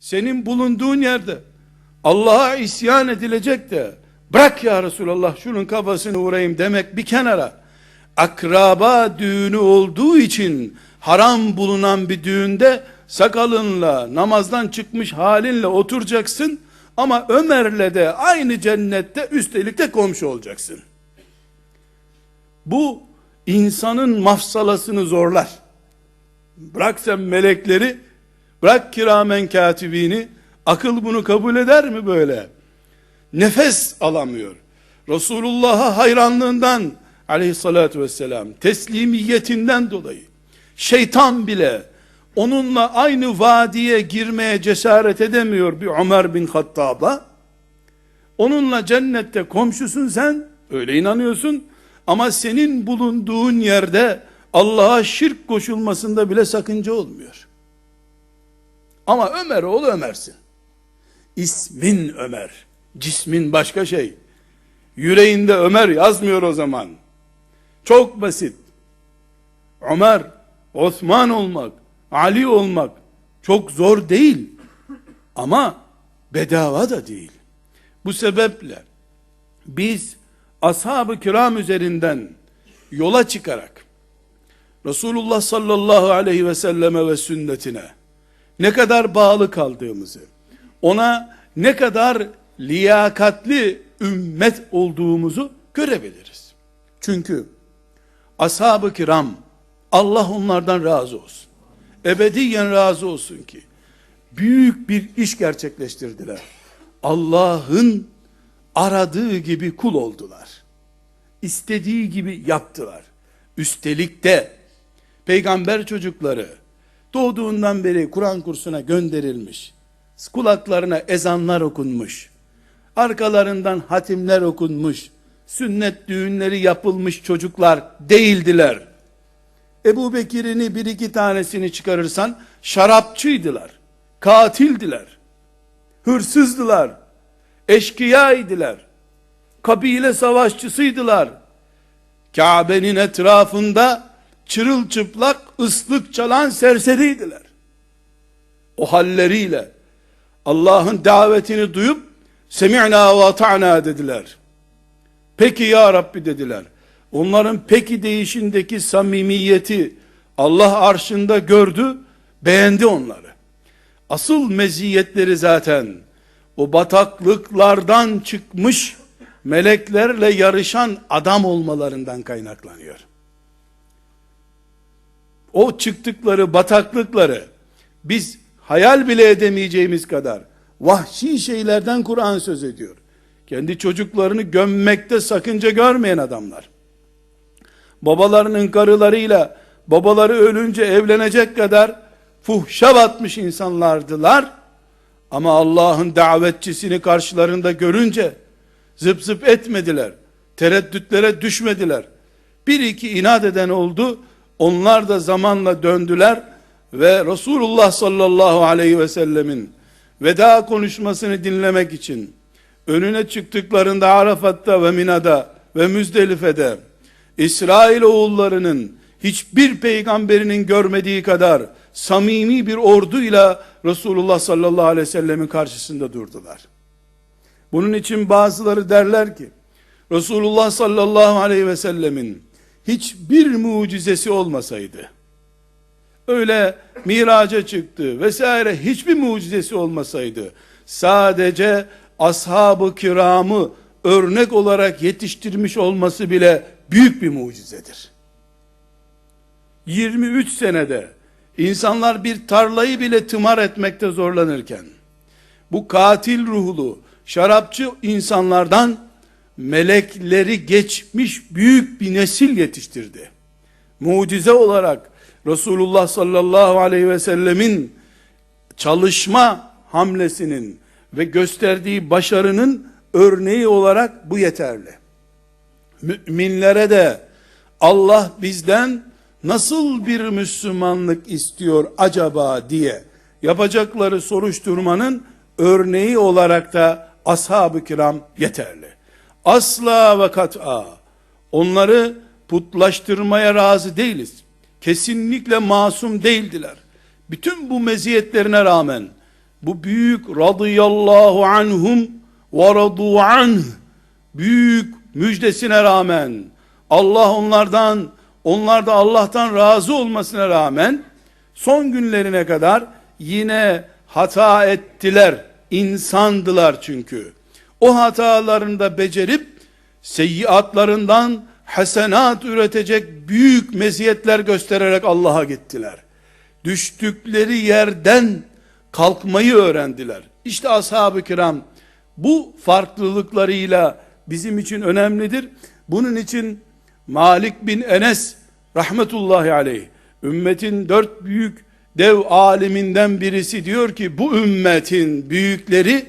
senin bulunduğun yerde Allah'a isyan edilecek de bırak ya Resulallah şunun kafasını vurayım demek bir kenara akraba düğünü olduğu için haram bulunan bir düğünde sakalınla namazdan çıkmış halinle oturacaksın ama Ömer'le de aynı cennette üstelik de komşu olacaksın. Bu insanın mafsalasını zorlar. Bırak sen melekleri, bırak kiramen katibini, akıl bunu kabul eder mi böyle? Nefes alamıyor. Resulullah'a hayranlığından aleyhissalatü vesselam, teslimiyetinden dolayı, şeytan bile onunla aynı vadiye girmeye cesaret edemiyor bir Ömer bin Hattab'a. Onunla cennette komşusun sen, öyle inanıyorsun. Ama senin bulunduğun yerde Allah'a şirk koşulmasında bile sakınca olmuyor. Ama Ömer oğlu Ömer'sin. İsmin Ömer. Cismin başka şey. Yüreğinde Ömer yazmıyor o zaman. Çok basit. Ömer, Osman olmak, Ali olmak çok zor değil. Ama bedava da değil. Bu sebeple biz ashab-ı kiram üzerinden yola çıkarak Resulullah sallallahu aleyhi ve selleme ve sünnetine ne kadar bağlı kaldığımızı, ona ne kadar liyakatli ümmet olduğumuzu görebiliriz. Çünkü ashab-ı kiram Allah onlardan razı olsun. Ebediyen razı olsun ki büyük bir iş gerçekleştirdiler. Allah'ın aradığı gibi kul oldular. İstediği gibi yaptılar. Üstelik de peygamber çocukları doğduğundan beri Kur'an kursuna gönderilmiş. Kulaklarına ezanlar okunmuş. Arkalarından hatimler okunmuş. Sünnet düğünleri yapılmış çocuklar değildiler. Ebu Bekir'ini bir iki tanesini çıkarırsan şarapçıydılar. Katildiler. Hırsızdılar eşkıyaydılar. Kabile savaşçısıydılar. Kabe'nin etrafında çırılçıplak ıslık çalan serseriydiler. O halleriyle Allah'ın davetini duyup semi'na ve ata'na dediler. Peki ya Rabbi dediler. Onların peki değişindeki samimiyeti Allah arşında gördü, beğendi onları. Asıl meziyetleri zaten o bataklıklardan çıkmış meleklerle yarışan adam olmalarından kaynaklanıyor. O çıktıkları bataklıkları biz hayal bile edemeyeceğimiz kadar vahşi şeylerden Kur'an söz ediyor. Kendi çocuklarını gömmekte sakınca görmeyen adamlar. Babalarının karılarıyla babaları ölünce evlenecek kadar fuhşa batmış insanlardılar. Ama Allah'ın davetçisini karşılarında görünce zıp zıp etmediler. Tereddütlere düşmediler. Bir iki inat eden oldu. Onlar da zamanla döndüler ve Resulullah sallallahu aleyhi ve sellemin veda konuşmasını dinlemek için önüne çıktıklarında Arafat'ta ve Mina'da ve Müzdelife'de İsrail oğullarının hiçbir peygamberinin görmediği kadar samimi bir orduyla Resulullah sallallahu aleyhi ve sellemin karşısında durdular. Bunun için bazıları derler ki Resulullah sallallahu aleyhi ve sellemin hiçbir mucizesi olmasaydı öyle miraca çıktı vesaire hiçbir mucizesi olmasaydı sadece ashab-ı kiramı örnek olarak yetiştirmiş olması bile büyük bir mucizedir. 23 senede insanlar bir tarlayı bile tımar etmekte zorlanırken bu katil ruhlu şarapçı insanlardan melekleri geçmiş büyük bir nesil yetiştirdi. Mucize olarak Resulullah sallallahu aleyhi ve sellemin çalışma hamlesinin ve gösterdiği başarının örneği olarak bu yeterli. Müminlere de Allah bizden nasıl bir Müslümanlık istiyor acaba diye yapacakları soruşturmanın örneği olarak da ashab-ı kiram yeterli. Asla ve kat'a onları putlaştırmaya razı değiliz. Kesinlikle masum değildiler. Bütün bu meziyetlerine rağmen bu büyük radıyallahu anhum ve radu anh büyük müjdesine rağmen Allah onlardan onlar da Allah'tan razı olmasına rağmen son günlerine kadar yine hata ettiler. insandılar çünkü. O hatalarını da becerip seyyiatlarından hasenat üretecek büyük meziyetler göstererek Allah'a gittiler. Düştükleri yerden kalkmayı öğrendiler. İşte ashab-ı kiram bu farklılıklarıyla bizim için önemlidir. Bunun için Malik bin Enes rahmetullahi aleyh ümmetin dört büyük dev aliminden birisi diyor ki bu ümmetin büyükleri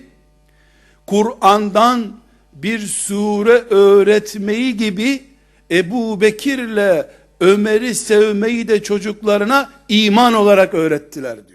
Kur'an'dan bir sure öğretmeyi gibi Ebu Bekir'le Ömer'i sevmeyi de çocuklarına iman olarak öğrettiler diyor.